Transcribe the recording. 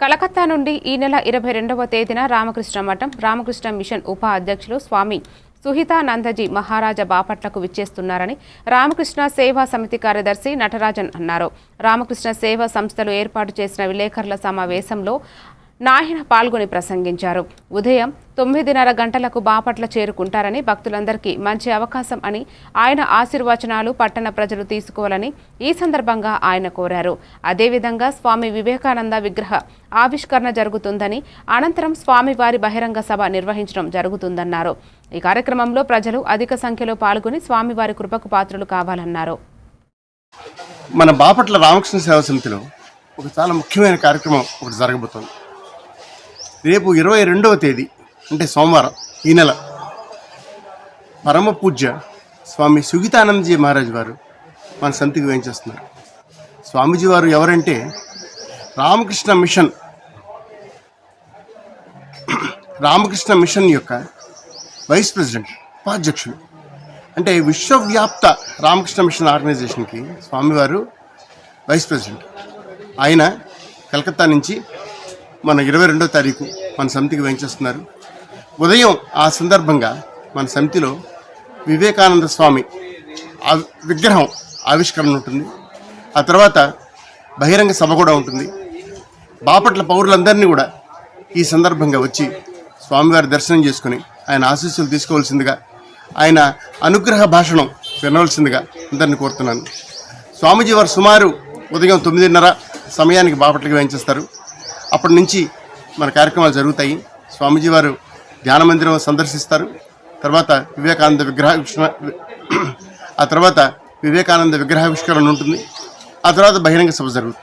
కలకత్తా నుండి ఈ నెల ఇరవై రెండవ తేదీన రామకృష్ణ మఠం రామకృష్ణ మిషన్ ఉప అధ్యక్షులు స్వామి సుహితానందజీ మహారాజా బాపట్లకు విచ్చేస్తున్నారని రామకృష్ణ సేవా సమితి కార్యదర్శి నటరాజన్ అన్నారు. రామకృష్ణ సేవా సంస్థలు ఏర్పాటు చేసిన విలేకరుల సమావేశంలో నాయన పాల్గొని ప్రసంగించారు. ఉదయం తొమ్మిదిన్నర గంటలకు బాపట్ల చేరుకుంటారని భక్తులందరికీ మంచి అవకాశం అని ఆయన ఆశీర్వచనాలు పట్టణ ప్రజలు తీసుకోవాలని ఈ సందర్భంగా ఆయన కోరారు. అదేవిధంగా స్వామి వివేకానంద విగ్రహ ఆవిష్కరణ జరుగుతుందని అనంతరం స్వామివారి బహిరంగ సభ నిర్వహించడం జరుగుతుందన్నారు. ఈ కార్యక్రమంలో ప్రజలు అధిక సంఖ్యలో పాల్గొని స్వామివారి కృపకు పాత్రలు కావాలన్నారు. మన బాపట్ల రామకృష్ణ సేవా సమితిలో ఒక చాలా ముఖ్యమైన కార్యక్రమం ఒకటి జరగబోతోంది. రేపు ఇరవై రెండవ తేదీ అంటే సోమవారం ఈ నెల. పరమ పూజ్య స్వామి సుగీతానందజీ మహారాజ్ వారు మన సమితికి వేయించేస్తున్నారు. స్వామీజీ వారు ఎవరంటే రామకృష్ణ మిషన్. రామకృష్ణ మిషన్ యొక్క వైస్ ప్రెసిడెంట్ ఉపాధ్యక్షుడు అంటే విశ్వవ్యాప్త రామకృష్ణ మిషన్ ఆర్గనైజేషన్కి స్వామివారు వైస్ ప్రెసిడెంట్. ఆయన కలకత్తా నుంచి మన ఇరవై రెండో తారీఖు మన సమితికి వేయించేస్తున్నారు. ఉదయం ఆ సందర్భంగా మన సమితిలో వివేకానంద స్వామి విగ్రహం ఆవిష్కరణ ఉంటుంది. ఆ తర్వాత బహిరంగ సభ కూడా ఉంటుంది. బాపట్ల పౌరులందరినీ కూడా ఈ సందర్భంగా వచ్చి స్వామివారి దర్శనం చేసుకుని ఆయన ఆశీస్సులు తీసుకోవాల్సిందిగా ఆయన అనుగ్రహ భాషణం వినవలసిందిగా అందరిని కోరుతున్నాను. స్వామీజీ వారు సుమారు ఉదయం తొమ్మిదిన్నర సమయానికి బాపట్లకి వేయించేస్తారు. అప్పటి నుంచి మన కార్యక్రమాలు జరుగుతాయి. స్వామీజీ వారు ధ్యాన మందిరం సందర్శిస్తారు. తర్వాత వివేకానంద విగ్రహ ఆ తర్వాత వివేకానంద విగ్రహావిష్కరణ ఉంటుంది. ఆ తర్వాత బహిరంగ సభ జరుగుతుంది.